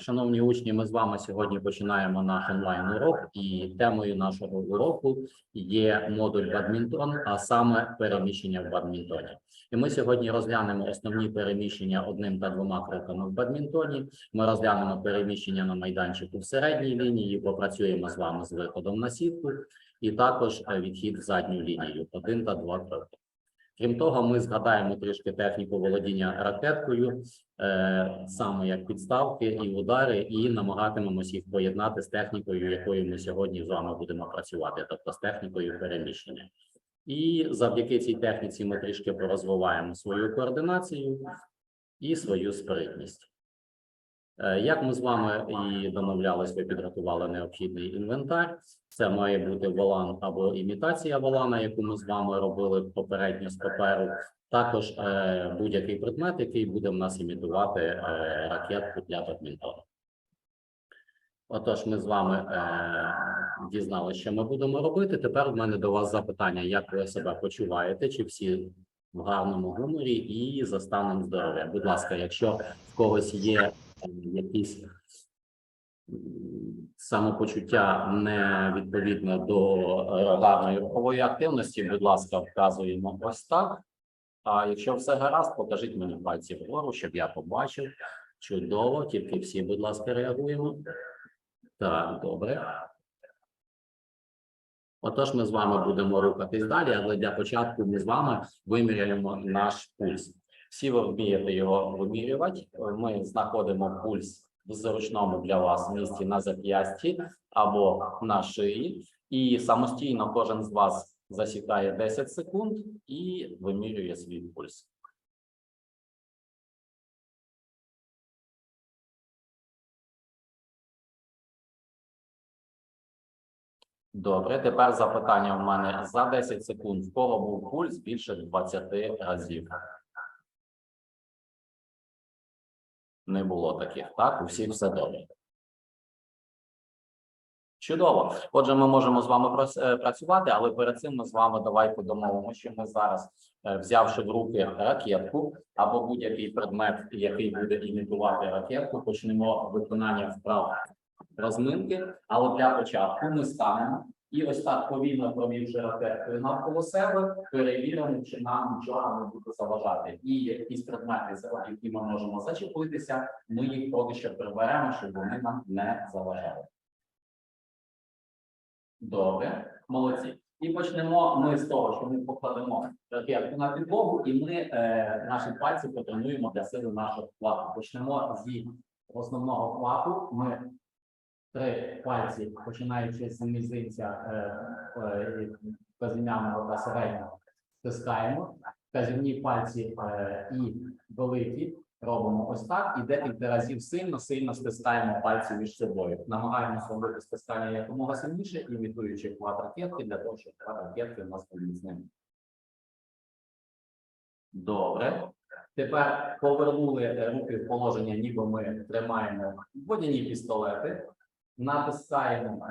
Шановні учні, ми з вами сьогодні починаємо наш онлайн урок, і темою нашого уроку є модуль бадмінтон, а саме переміщення в бадмінтоні. І ми сьогодні розглянемо основні переміщення одним та двома кроками в бадмінтоні. Ми розглянемо переміщення на майданчику в середній лінії, попрацюємо з вами з виходом на сітку, і також відхід в задню лінію один та два кроки. Крім того, ми згадаємо трішки техніку володіння ракеткою, е, саме як підставки і удари, і намагатимемось їх поєднати з технікою, якою ми сьогодні з вами будемо працювати, тобто з технікою переміщення. І завдяки цій техніці ми трішки порозвиваємо свою координацію і свою спритність. Е, Як ми з вами і домовлялись, ви підготували необхідний інвентар. Це має бути волан або імітація волана, яку ми з вами робили попередньо з паперу. Також е, будь-який предмет, який буде в нас імітувати е, ракетку для бадмінтону. Отож, ми з вами е, дізналися, що ми будемо робити. Тепер в мене до вас запитання: як ви себе почуваєте? Чи всі в гарному гуморі і за станом здоров'я? Будь ласка, якщо в когось є якісь самопочуття не відповідно до е, гарної рухової активності, будь ласка, вказуємо ось так. А якщо все гаразд, покажіть мені пальці вгору, щоб я побачив. Чудово, тільки всі, будь ласка, реагуємо. Так, добре. Отож, ми з вами будемо рухатись далі, але для початку ми з вами виміряємо наш пульс. Всі ви вмієте його вимірювати. Ми знаходимо пульс в зручному для вас місці на зап'ясті або на шиї, і самостійно кожен з вас засікає 10 секунд і вимірює свій пульс. Добре, тепер запитання в мене за 10 секунд. В кого був пульс більше 20 разів? Не було таких, так? У всіх все добре. Чудово. Отже, ми можемо з вами е, працювати, але перед цим ми з вами давайте домовимо, що ми зараз, е, взявши в руки ракетку або будь-який предмет, який буде імітувати ракетку, почнемо виконання вправ розминки. Але для початку ми станемо і ось так повільно провівши ракеткою навколо себе, перевіримо, чи нам нічого не буде заважати. І якісь предмети, за які ми можемо зачепитися, ми їх поки що приберемо, щоб вони нам не заважали. Добре, молодці. І почнемо ми з того, що ми покладемо ракетку на підлогу, і ми е, наші пальці потренуємо для сили нашого хвату. Почнемо з основного хвату. Ми три пальці, починаючи з мізинця е, е, та середнього, стискаємо. Вказівні пальці е, і великі робимо ось так, і декілька разів сильно, сильно стискаємо пальці між собою. Намагаємося робити стискання якомога сильніше, імітуючи хват ракетки, для того, щоб хват ракетки у нас був міцним. Добре. Тепер повернули руки в положення, ніби ми тримаємо водяні пістолети, натискаємо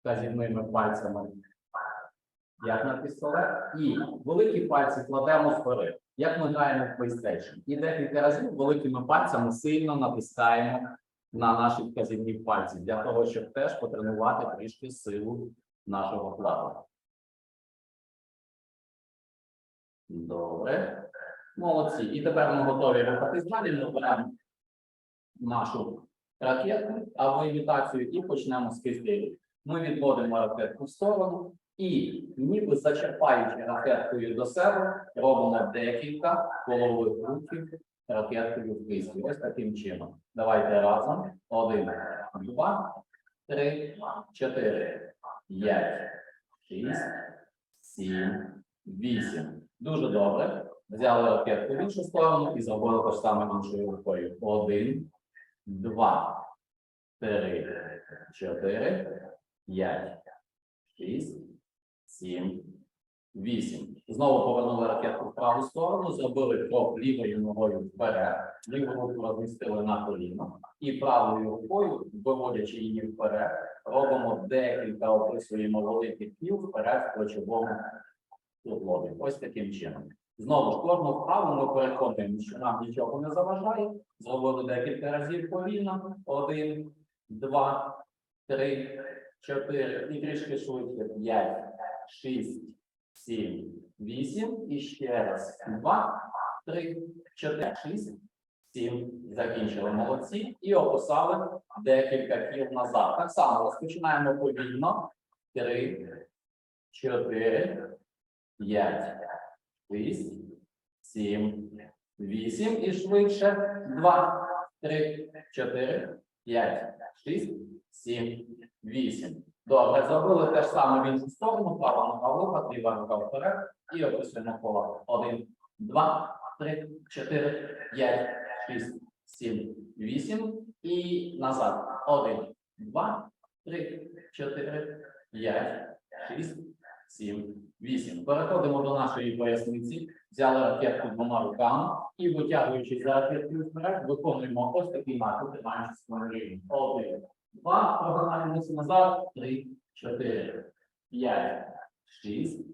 вказівними пальцями як на пістолет, і великі пальці кладемо згори, як ми граємо в PlayStation. І декілька разів великими пальцями сильно натискаємо на наші вказівні пальці для того, щоб теж потренувати трішки силу нашого вкладу. Добре. Молодці. І тепер ми готові рухатись далі. Ми беремо нашу ракету або імітацію і почнемо з кистилю. Ми відводимо ракетку в сторону і, ніби зачерпаючи ракеткою до себе, робимо декілька колових рухів ракеткою в кисті. Ось таким чином. Давайте разом. Один, два, три, чотири, п'ять, шість, сім, вісім. Дуже добре. Взяли ракетку в іншу сторону і зробили те ж саме іншою рукою. Один, два, три, чотири, п'ять, шість, сім, вісім. Знову повернули ракетку в праву сторону, зробили крок лівою ногою вперед, ліву руку розмістили на коліно і правою рукою, виводячи її вперед, робимо декілька описуємо великих кіл вперед в плечовому суглобі. Ось таким чином. Знову ж кожну вправу ми переходимо, що нам нічого не заважає. Зробили декілька разів повільно. Один, два, три, чотири. І трішки швидше. П'ять, шість, сім, вісім. І ще раз. Два, три, чотири, шість, сім. Закінчили. Молодці. І описали декілька кіл назад. Так само розпочинаємо повільно. Три, чотири, п'ять, шість, сім, вісім. І швидше. Два, три, чотири, п'ять, шість, сім, вісім. Добре, зробили те ж саме в іншу сторону, права нога рука, ліва рука вперед і описуємо коло. Один, два, три, чотири, п'ять, шість, сім, вісім. І назад. Один, два, три, чотири, п'ять, шість, сім, вісім. Переходимо до нашої поясниці. Взяли ракетку двома руками і витягуючись за ракеткою вперед, виконуємо ось такий нахил, тримаючись на рівні. Один, два, прогинаємося назад, три, чотири, п'ять, шість,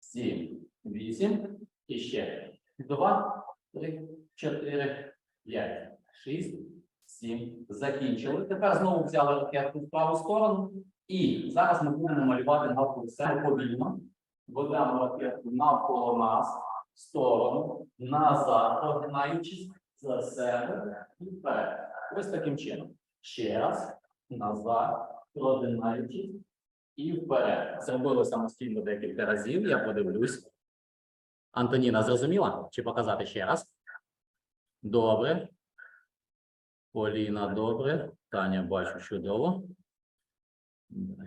сім, вісім. І ще два, три, чотири, п'ять, шість, сім. Закінчили. Тепер знову взяли ракетку в праву сторону. І зараз ми будемо малювати навколо себе повільно. Ведемо ракетку навколо нас, в сторону, назад, прогинаючись за себе і вперед. Ось таким чином. Ще раз, назад, прогинаючись і вперед. Зробили самостійно декілька разів, я подивлюсь. Антоніна, зрозуміла? Чи показати ще раз? Добре. Поліна, добре. Таня, бачу, чудово.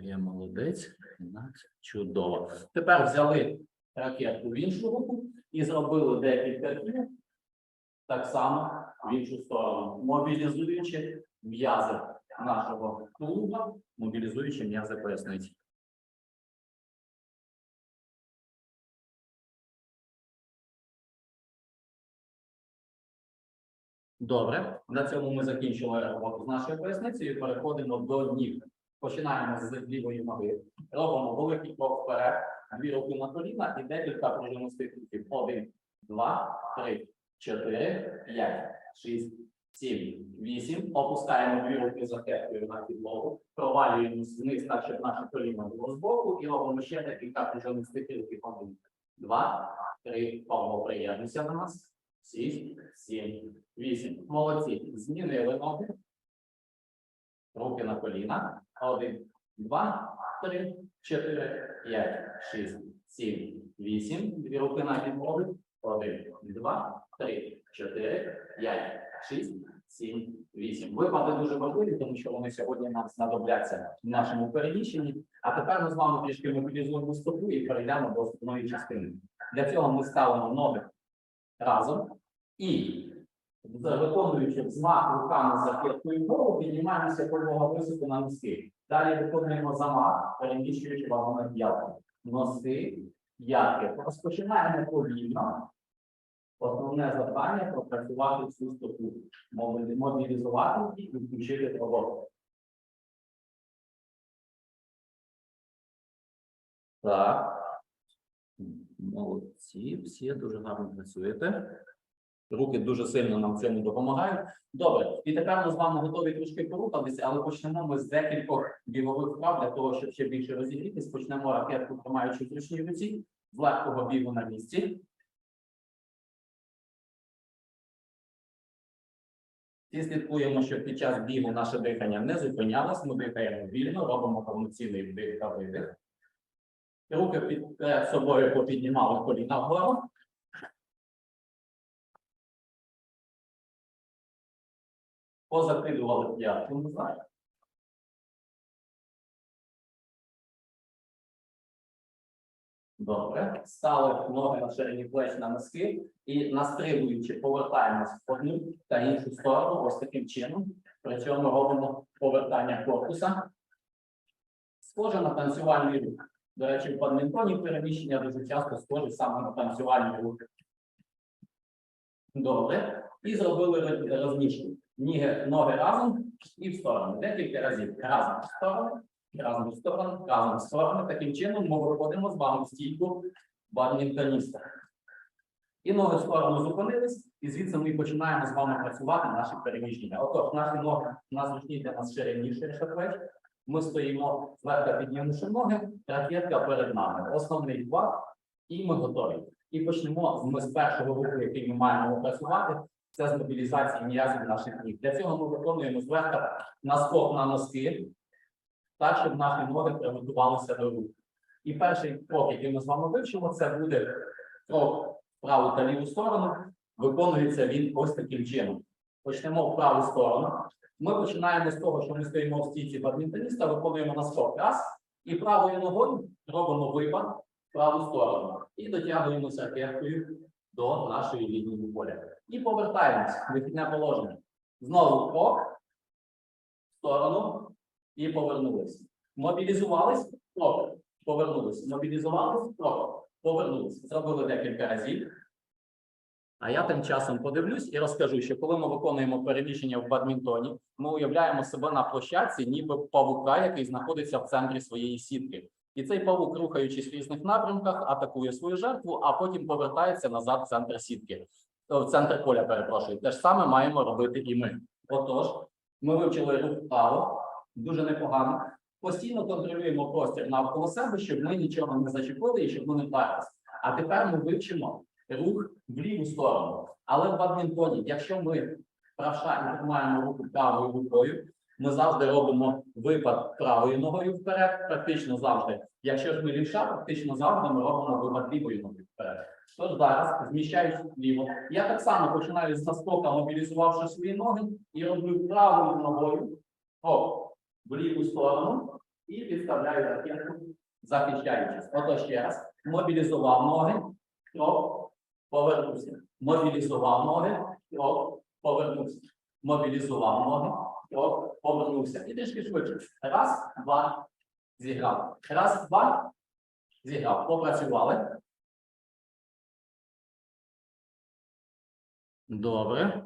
Я молодець. Чудово. Тепер взяли ракетку в іншу руку і зробили декілька кіл. Так само в іншу сторону, мобілізуючи м'язи нашого тулуба, мобілізуючи м'язи поясниці. Добре, на цьому ми закінчили роботу з нашою поясницею. і Переходимо до ніг. Починаємо з лівої ноги. Робимо великий крок вперед, дві руки на коліна і декілька пружинистих рухів. Один, два, три, чотири, п'ять, шість, сім, вісім. Опускаємо дві руки за кепкою на підлогу, провалюємо вниз, так, щоб наше коліно було збоку, і робимо ще декілька пружинистих рухів. Один, два, три, Павло, приєднуйся до нас. Шість, сім, вісім. Молодці. Змінили ноги. Руки на коліна. Один, два, три, чотири, п'ять, шість, сім, вісім. Дві руки на підлогу. Один, два, три, чотири, п'ять, шість, сім, вісім. Випади дуже важливі, тому що вони сьогодні нам знадобляться в нашому переміщенні. А тепер ми з вами трішки мобілізуємо стопу і перейдемо до основної частини. Для цього ми ставимо ноги разом і виконуючи взмах руками за п'яткою вгору, піднімаємося полога високо на носки. Далі виконуємо замах, переміщуючи вагони п'ятки. Носки, п'ятки. Розпочинаємо повільно. Основне завдання пропрацювати цю стопу, мобілізувати і включити роботу. Так. Молодці, всі дуже гарно працюєте. Руки дуже сильно нам цьому допомагають. Добре, і тепер ми з вами готові трошки порухатися, але почнемо ми з декількох бігових вправ для того, щоб ще більше розігрітись. Почнемо ракетку, тримаючи в зручній руці, з легкого бігу на місці. І слідкуємо, щоб під час бігу наше дихання не зупинялось. Ми дихаємо вільно, робимо повноцінний вдих та видих. Руки під перед собою попіднімали коліна вгору. Позакидували п'ятку назад. Добре. Стали ноги на ширині плеч на носки і настрибуючи, повертаємось в одну та іншу сторону, ось таким чином. При цьому робимо повертання корпуса. Схоже на танцювальний рух. До речі, в бадмінтоні переміщення дуже часто схожі саме на танцювальні рухи. Добре. І зробили роз- розніжку. Ніги, ноги разом і в сторону. Декілька разів. Разом в сторону, разом в сторону, разом в сторону. Таким чином ми виходимо з вами в стійку бадмінтоніста. І ноги в сторону зупинились, і звідси ми починаємо з вами працювати наші переміщення. Отож, наші ноги у нас зручні для нас ширині, ширше плеч. Ми стоїмо зверху піднімши ноги, ракетка перед нами. Основний хват, і ми готові. І почнемо з- першого руху, який ми маємо опрацювати. Це з мобілізації м'язів наших ніг. Для цього ми виконуємо зверху наскок на носки, так, щоб наші ноги приготувалися до руху. І перший крок, який ми з вами вивчимо, це буде крок в праву та ліву сторону. Виконується він ось таким чином. Почнемо в праву сторону. Ми починаємо з того, що ми стоїмо в стійці бадмінтоніста, виконуємо наскок раз, і правою ногою робимо випад в праву сторону і дотягуємося ракеткою до нашої лінії поля. І повертаємось в вихідне положення. Знову крок в сторону і повернулись. Мобілізувались, крок, повернулись. Мобілізувались, крок, повернулись. Зробили декілька разів. А я тим часом подивлюсь і розкажу, що коли ми виконуємо переміщення в бадмінтоні, ми уявляємо себе на площадці, ніби павука, який знаходиться в центрі своєї сітки. І цей павук, рухаючись в різних напрямках, атакує свою жертву, а потім повертається назад в центр сітки, в центр поля. Перепрошую. Те ж саме маємо робити і ми. Отож, ми вивчили рух вправо, дуже непогано. Постійно контролюємо простір навколо себе, щоб ми нічого не зачепили і щоб ми не вдарилися. А тепер ми вивчимо рух в ліву сторону. Але в бадмінтоні, якщо ми правша і тримаємо руку правою рукою, ми завжди робимо випад правою ногою вперед, практично завжди. Якщо ж ми лівша, практично завжди ми робимо випад лівою ногою вперед. Тож зараз, зміщаюсь вліво, я так само починаю з наскока, мобілізувавши свої ноги, і роблю правою ногою оп, в ліву сторону і підставляю ракетку, захищаючись. Ото ще раз. Мобілізував ноги, оп, повернувся. Мобілізував ноги, оп, повернувся. Мобілізував ноги, оп, повернувся. І трішки швидше. Раз, два, зіграв. Раз, два, зіграв. Попрацювали. Добре.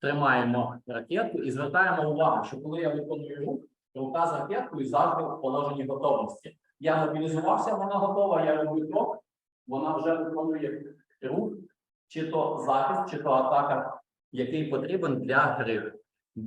Тримаємо ракетку і звертаємо увагу, що коли я виконую рух, рука з ракеткою завжди в положенні готовності. Я мобілізувався, вона готова, я роблю крок, вона вже виконує рух, чи то захист, чи то атака, який потрібен для гри.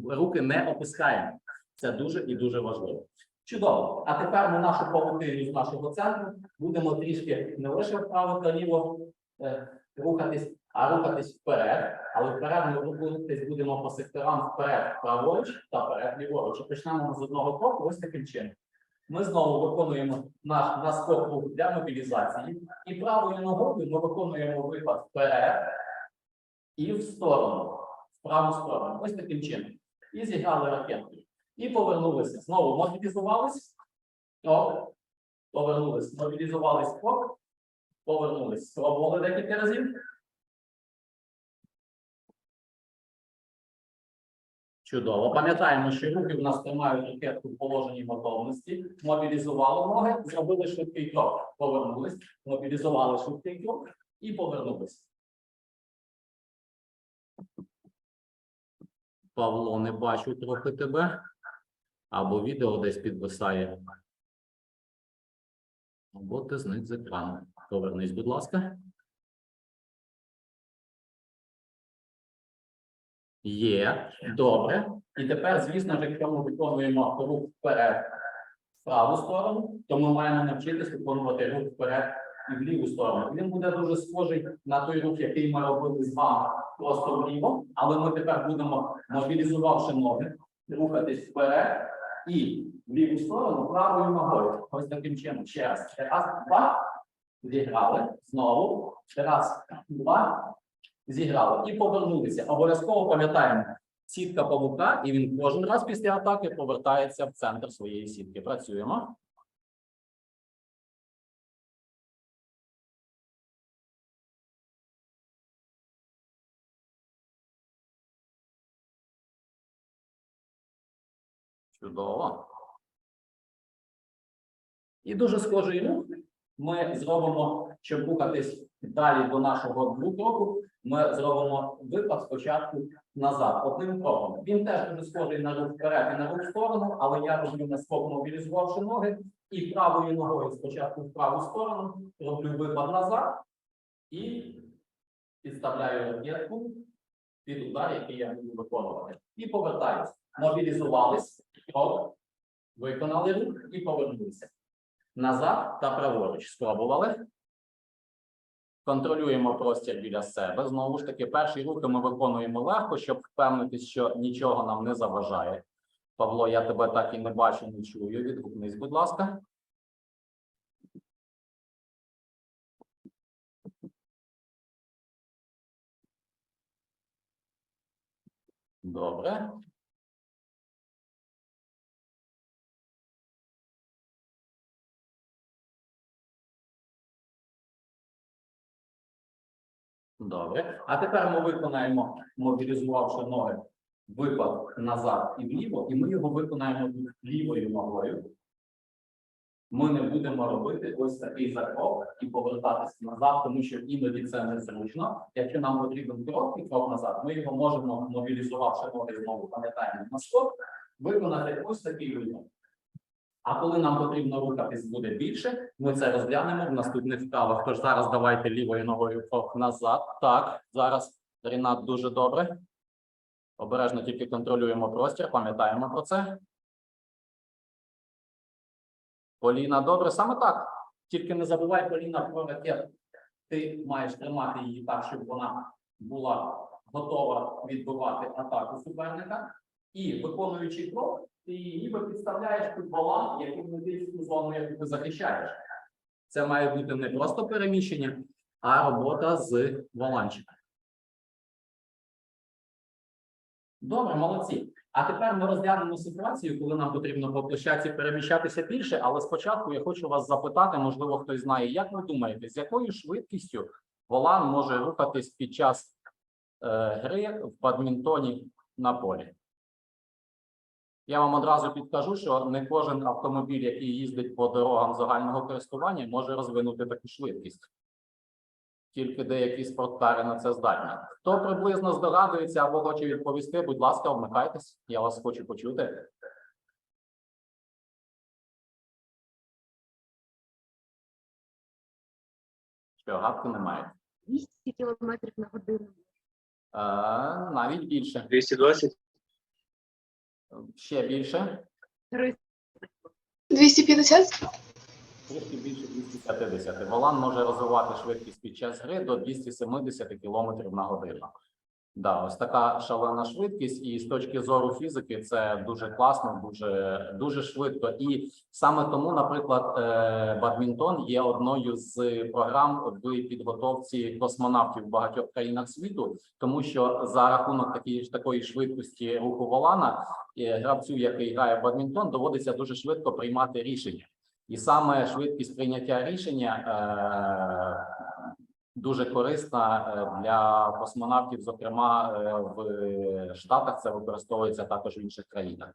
Руки не опускаємо. Це дуже і дуже важливо. Чудово. А тепер ми нашу павутину з нашого центру будемо трішки не лише вправо та ліво е, рухатись, а рухатись вперед. Але вперед ми рухатись будемо по секторам вперед, праворуч та вперед ліворуч. Почнемо з одного кроку ось таким чином. Ми знову виконуємо наш наскок рух для мобілізації, і правою ногою ми виконуємо випад вперед і в сторону, в праву сторону. Ось таким чином. І зіграли ракеткою. І повернулися. Знову мобілізувались. Оп. Повернулись. Мобілізувались. Оп. Повернулись. Спробували декілька разів. Чудово. Пам'ятаємо, що руки в нас тримають ракетку в положенні готовності. Мобілізували ноги, зробили швидкий крок. Повернулись, мобілізували швидкий крок і повернулись. Павло, не бачу трохи тебе. Або відео десь підвисає. Або ти зник з екрану. Повернись, будь ласка. Є. Добре. І тепер, звісно ж, якщо ми виконуємо рух вперед в праву сторону, то ми маємо навчитись виконувати рух вперед і в ліву сторону. Він буде дуже схожий на той рух, який ми робили з вами просто вліво, але ми тепер будемо, мобілізувавши ноги, рухатись вперед і в ліву сторону правою ногою. Ось таким чином. Ще раз. Раз, два. Зіграли. Знову. Раз, два. Зіграли. І повернулися. Обов'язково пам'ятаємо. Сітка павука, і він кожен раз після атаки повертається в центр своєї сітки. Працюємо. Чудово. І дуже схожий рух ми зробимо, щоб рухатись далі до нашого двокроку, ми зробимо випад спочатку назад, одним кроком. Він теж дуже схожий на рух вперед і на рух в сторону, але я роблю наскок, мобілізувавши ноги, і правою ногою спочатку в праву сторону роблю випад назад і підставляю ракетку під удар, який я буду виконувати. І повертаюся. Мобілізувались, крок, виконали рух і повернулися. Назад та праворуч. Спробували. Контролюємо простір біля себе. Знову ж таки, перші рухи ми виконуємо легко, щоб впевнитись, що нічого нам не заважає. Павло, я тебе так і не бачу, не чую. Відгукнись, будь ласка. Добре. Добре. А тепер ми виконаємо, мобілізувавши ноги, випад назад і вліво, і ми його виконаємо лівою ногою. Ми не будемо робити ось такий закрок і повертатися назад, тому що іноді це незручно. Якщо нам потрібен короткий крок назад, ми його можемо, мобілізувавши ноги знову, пам'ятаємо на скок, виконати ось такий випад. А коли нам потрібно рухатись буде більше, ми це розглянемо в наступних вправах. Тож зараз давайте лівою ногою назад. Так, зараз Рінат дуже добре. Обережно тільки контролюємо простір, пам'ятаємо про це. Поліна, добре, саме так. Тільки не забувай, Поліна, про ракету. Ти маєш тримати її так, щоб вона була готова відбивати атаку суперника. І виконуючи крок, ти ніби підставляєш під баланс, яким медичну зону, яку ти захищаєш. Це має бути не просто переміщення, а робота з воланчиком. Добре, молодці. А тепер ми розглянемо ситуацію, коли нам потрібно по площадці переміщатися більше, але спочатку я хочу вас запитати, можливо, хтось знає, як ви думаєте, з якою швидкістю волан може рухатись під час е, гри в бадмінтоні на полі? Я вам одразу підкажу, що не кожен автомобіль, який їздить по дорогам загального користування, може розвинути таку швидкість. Тільки деякі спорткари на це здатні. Хто приблизно здогадується або хоче відповісти, будь ласка, вмикайтесь. Я вас хочу почути. Що гадки немає. 200 кілометрів на годину. Е, навіть більше. 220, Ще більше. 300 250? Трішки більше 250. Волан може розвивати швидкість під час гри до 270 км на годину. Да, ось така шалена швидкість, і з точки зору фізики це дуже класно, дуже дуже швидко. І саме тому, наприклад, е, бадмінтон є одною з програм в підготовці космонавтів в багатьох країнах світу, тому що за рахунок такої такої швидкості руху волана е, гравцю, який грає в бадмінтон, доводиться дуже швидко приймати рішення. І саме швидкість прийняття рішення е, дуже корисна е, для космонавтів, зокрема е, в Штатах це використовується також в інших країнах.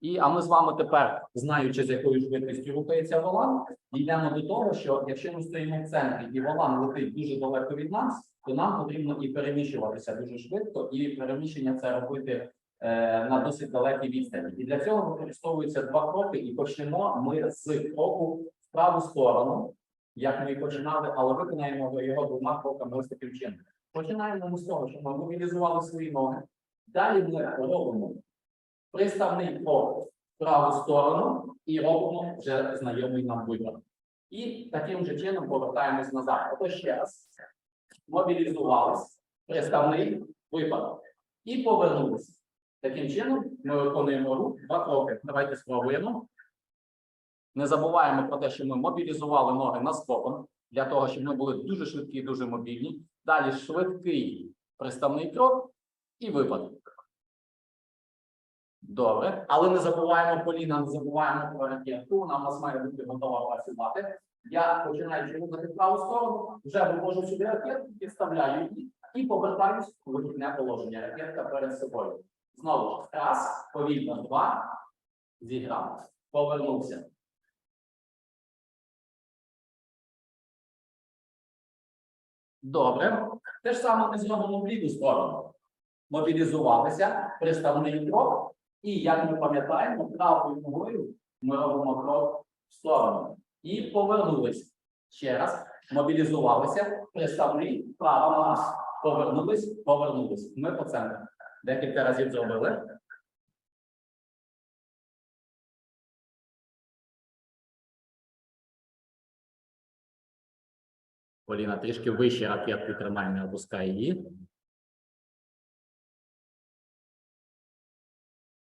І а ми з вами тепер, знаючи з якою швидкістю рухається волан, дійдемо до того, що якщо ми стоїмо в центрі і волан летить дуже далеко від нас, то нам потрібно і переміщуватися дуже швидко, і переміщення це робити е, на досить далекій відстані. І для цього використовуються два кроки, і почнемо ми з кроку в праву сторону, як ми і починали, але виконаємо його двома кроками ось таким чином. Починаємо ми з того, що ми мобілізували свої ноги. Далі ми робимо приставний крок в праву сторону і робимо вже знайомий нам вибір. І таким же чином повертаємось назад. Ото ще раз. Мобілізувались, приставний випадок. І повернулися. Таким чином ми виконуємо рух два кроки. Давайте спробуємо. Не забуваємо про те, що ми мобілізували ноги на скопом для того, щоб ми були дуже швидкі і дуже мобільні. Далі швидкий приставний крок і випадок. Добре, але не забуваємо Поліна, не забуваємо про ракетку. Вона в нас має бути готова працювати. Я починаючи рухати праву сторону, вже вивожу сюди ракетку, підставляю її і повертаюсь у вихідне положення. Ракетка перед собою. Знову раз, повільно, два, зіграв. Повернувся. Добре. Те ж саме ми зробимо в ліву сторону. Мобілізувалися, приставний крок, і як ми пам'ятаємо, правою ногою ми робимо крок в сторону. І повернулися. Ще раз. Мобілізувалися, приставний права нога. Повернулись, повернулись. Ми по центру. Декілька разів зробили. Поліна, трішки вище ракетку тримай, не опускай її.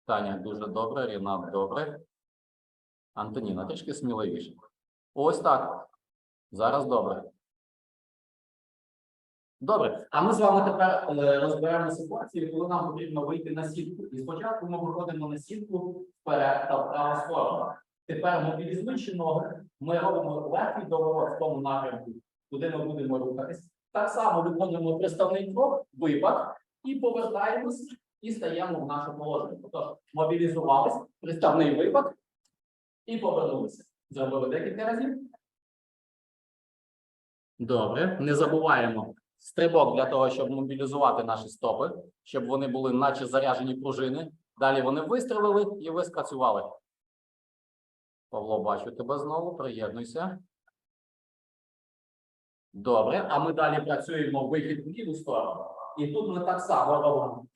Таня, дуже добре, Рінат, добре. Антоніна, трішки сміливіше. Ось так. Зараз добре. Добре, а ми з вами тепер е, розберемо ситуацію, коли нам потрібно вийти на сітку. І спочатку ми виходимо на сітку вперед та вправо сторону. Тепер мобілізуючи ноги, ми робимо легкий доворот в тому напрямку, куди ми будемо рухатись. Так само виконуємо приставний крок, випад, і повертаємось і стаємо в наше положення. Тобто мобілізувались, приставний випад і повернулися. Зробили декілька разів. Добре, не забуваємо стрибок для того, щоб мобілізувати наші стопи, щоб вони були наче заряжені пружини. Далі вони вистрілили і ви скацювали. Павло, бачу тебе знову. Приєднуйся. Добре, а ми далі працюємо вихід в ліву сторону. І тут ми так само робимо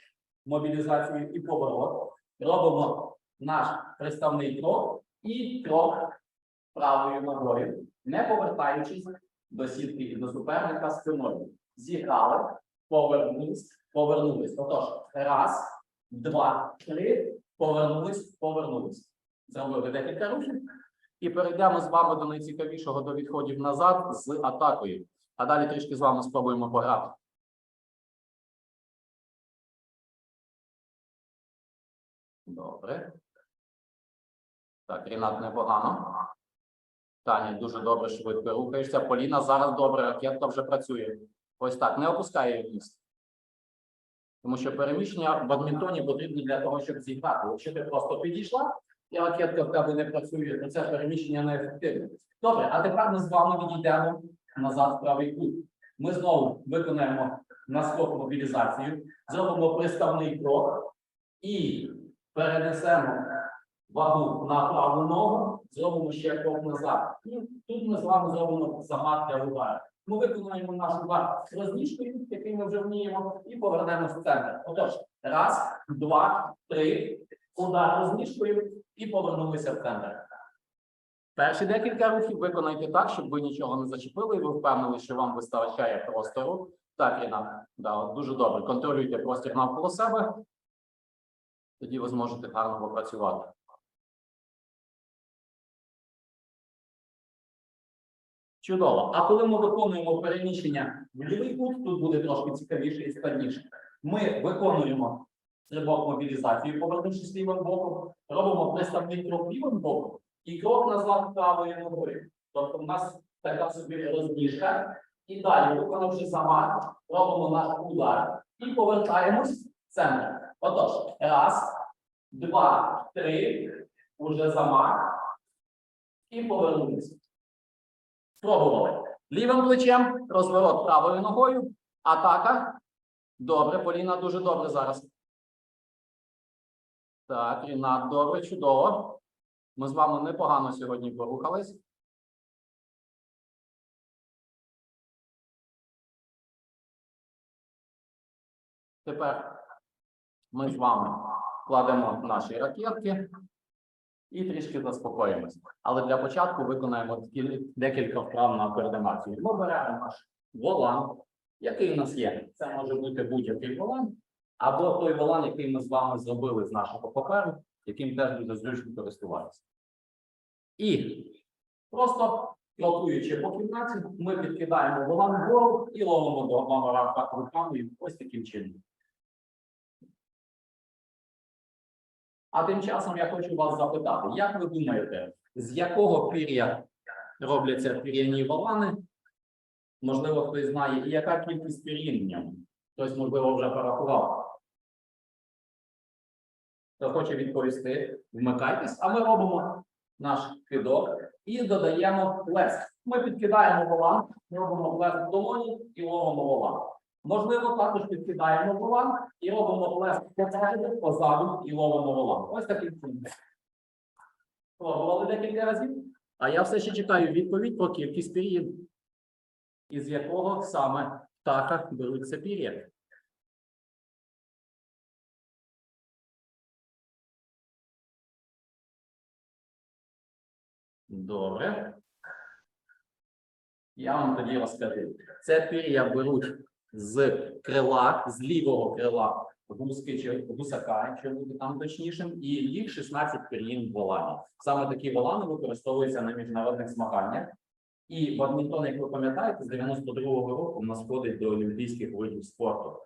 мобілізацію і поворот. Робимо наш приставний крок і крок правою ногою, не повертаючись до сітки і до суперника спиною. Зіграли, повернулись, повернулись. Отож, раз, два, три, повернулись, повернулись. Зробили декілька рухів. І перейдемо з вами до найцікавішого до відходів назад з атакою. А далі трішки з вами спробуємо пограти. Добре. Так, Рінат непогано. Таня дуже добре швидко рухаєшся. Поліна зараз добре, ракетка вже працює. Ось так, не опускай її вниз. Тому що переміщення в бадмінтоні потрібні для того, щоб зіграти. Якщо ти просто підійшла, і ракетка в тебе не працює, то це переміщення неефективне. Добре, а тепер ми з вами відійдемо назад в правий кут. Ми знову виконаємо наскок мобілізацію, зробимо приставний крок і перенесемо вагу на праву ногу, зробимо ще крок назад. І тут ми з вами зробимо замах для удару. Ми виконуємо наш удар з розніжкою, який ми вже вміємо, і повернемось в центр. Отож, раз, два, три, удар розніжкою і повернулися в центр. Перші декілька рухів виконайте так, щоб ви нічого не зачепили, і ви впевнили, що вам вистачає простору. Так, Ріна, да, дуже добре. Контролюйте простір навколо себе. Тоді ви зможете гарно попрацювати. Чудово. А коли ми виконуємо переміщення в лівий кут, тут буде трошки цікавіше і складніше. Ми виконуємо стрибок мобілізації, повернувшись лівим боком, робимо приставний крок лівим боком і крок назад правою ногою. Тобто в нас така собі розніжка. І далі, виконавши замах, робимо наш удар і повертаємось в центр. Отож, раз, два, три, уже замах. І повернулися. Спробували. Лівим плечем розворот правою ногою. Атака. Добре, Поліна дуже добре зараз. Так, Рінат, добре, чудово. Ми з вами непогано сьогодні порухались. Тепер ми з вами кладемо наші ракетки і трішки заспокоїмося. Але для початку виконаємо декілька вправ на координацію. Ми беремо наш волан, який у нас є. Це може бути будь-який волан, або той волан, який ми з вами зробили з нашого паперу, яким теж дуже зручно користуватися. І просто крокуючи по кімнаті, ми підкидаємо волан вгору і ловимо двома руками руками ось таким чином. А тим часом я хочу вас запитати, як ви думаєте, з якого пір'я робляться пір'яні волани? Можливо, хтось знає, і яка кількість пір'їн в? Хтось, можливо, вже порахував. Хто хоче відповісти, вмикайтесь, а ми робимо наш кидок і додаємо плеск. Ми підкидаємо волан, робимо плеск в долоні і ловимо волан. Можливо, також підкидаємо волан і робимо плеск попереду, позаду і ловимо волан. Ось таким чином. Пробували декілька разів. А я все ще чекаю відповідь про кількість пір'їн. Із якого саме птаха беруться пір'я. Добре. Я вам тоді розкажу. Це пір'я беруть з крила, з лівого крила гуски чи гусака, якщо бути там точнішим, і їх 16 пір'їн волані. Саме такі волани використовуються на міжнародних змаганнях. І бадмінтон, як ви пам'ятаєте, з 92-го року у нас входить до олімпійських видів спорту.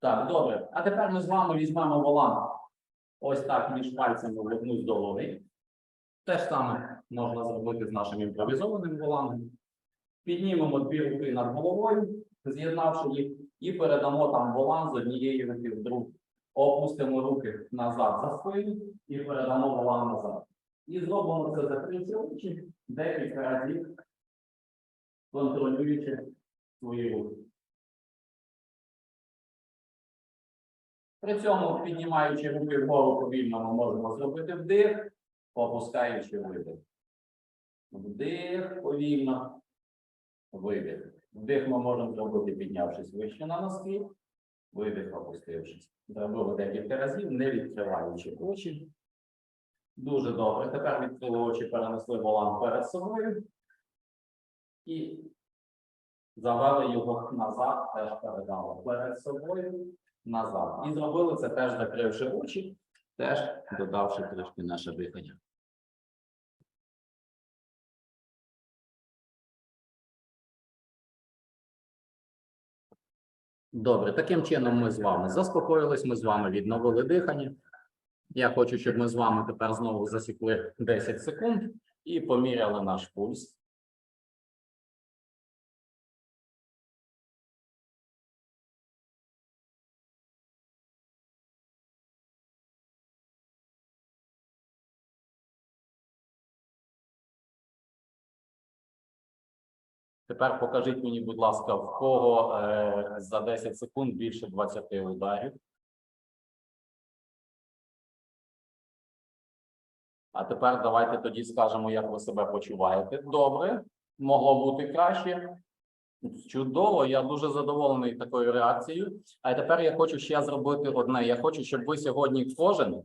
Так, добре. А тепер ми з вами візьмемо волан ось так між пальцями в одну з долони. Те ж саме можна зробити з нашим імпровізованим воланом. Піднімемо дві руки над головою, з'єднавши їх, і передамо там волан з однієї руки в другу. Опустимо руки назад за спину і передамо волан назад. І зробимо це закриті очі декілька разів, контролюючи свої руки. При цьому, піднімаючи руки вгору повільно, ми можемо зробити вдих, опускаючи видих. Вдих повільно, видих. Вдих ми можемо зробити, піднявшись вище на носки, видих, опустившись. Зробили декілька разів, не відкриваючи очі. Дуже добре. Тепер відкрили очі, перенесли волан перед собою і завели його назад, теж передали перед собою назад. І зробили це теж закривши очі, теж додавши трішки наше дихання. Добре, таким чином ми з вами заспокоїлись, ми з вами відновили дихання. Я хочу, щоб ми з вами тепер знову засікли 10 секунд і поміряли наш пульс. Тепер покажіть мені, будь ласка, в кого е, за 10 секунд більше 20 ударів. А тепер давайте тоді скажемо, як ви себе почуваєте. Добре, могло бути краще. Чудово, я дуже задоволений такою реакцією. А тепер я хочу ще зробити одне. Я хочу, щоб ви сьогодні кожен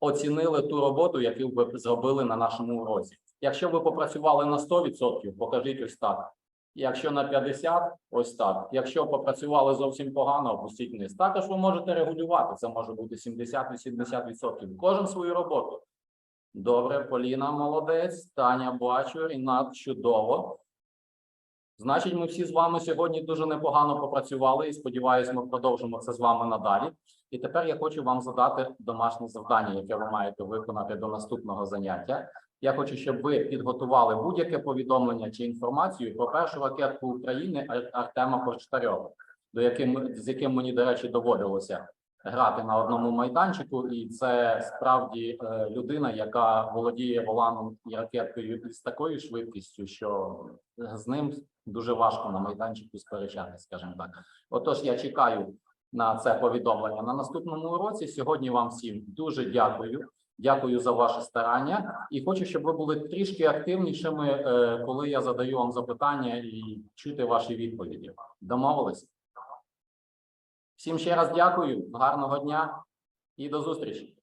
оцінили ту роботу, яку ви зробили на нашому уроці. Якщо ви попрацювали на 100%, покажіть ось так. Якщо на 50, ось так. Якщо попрацювали зовсім погано, опустіть вниз. Також ви можете регулювати. Це може бути 70-80%. Кожен свою роботу. Добре, Поліна молодець, Таня бачу, Рінат чудово. Значить, ми всі з вами сьогодні дуже непогано попрацювали і сподіваюся, ми продовжимо це з вами надалі. І тепер я хочу вам задати домашнє завдання, яке ви маєте виконати до наступного заняття. Я хочу, щоб ви підготували будь-яке повідомлення чи інформацію про першу ракетку України Артема Поштарьова, до яким з яким мені, до речі, доводилося грати на одному майданчику, і це справді е, людина, яка володіє воланом і ракеткою з такою швидкістю, що з ним дуже важко на майданчику сперечати, скажімо так. Отож, я чекаю на це повідомлення на наступному уроці. Сьогодні вам всім дуже дякую. Дякую за ваше старання і хочу, щоб ви були трішки активнішими, е, коли я задаю вам запитання і чути ваші відповіді. Домовились? Всім ще раз дякую, гарного дня і до зустрічі.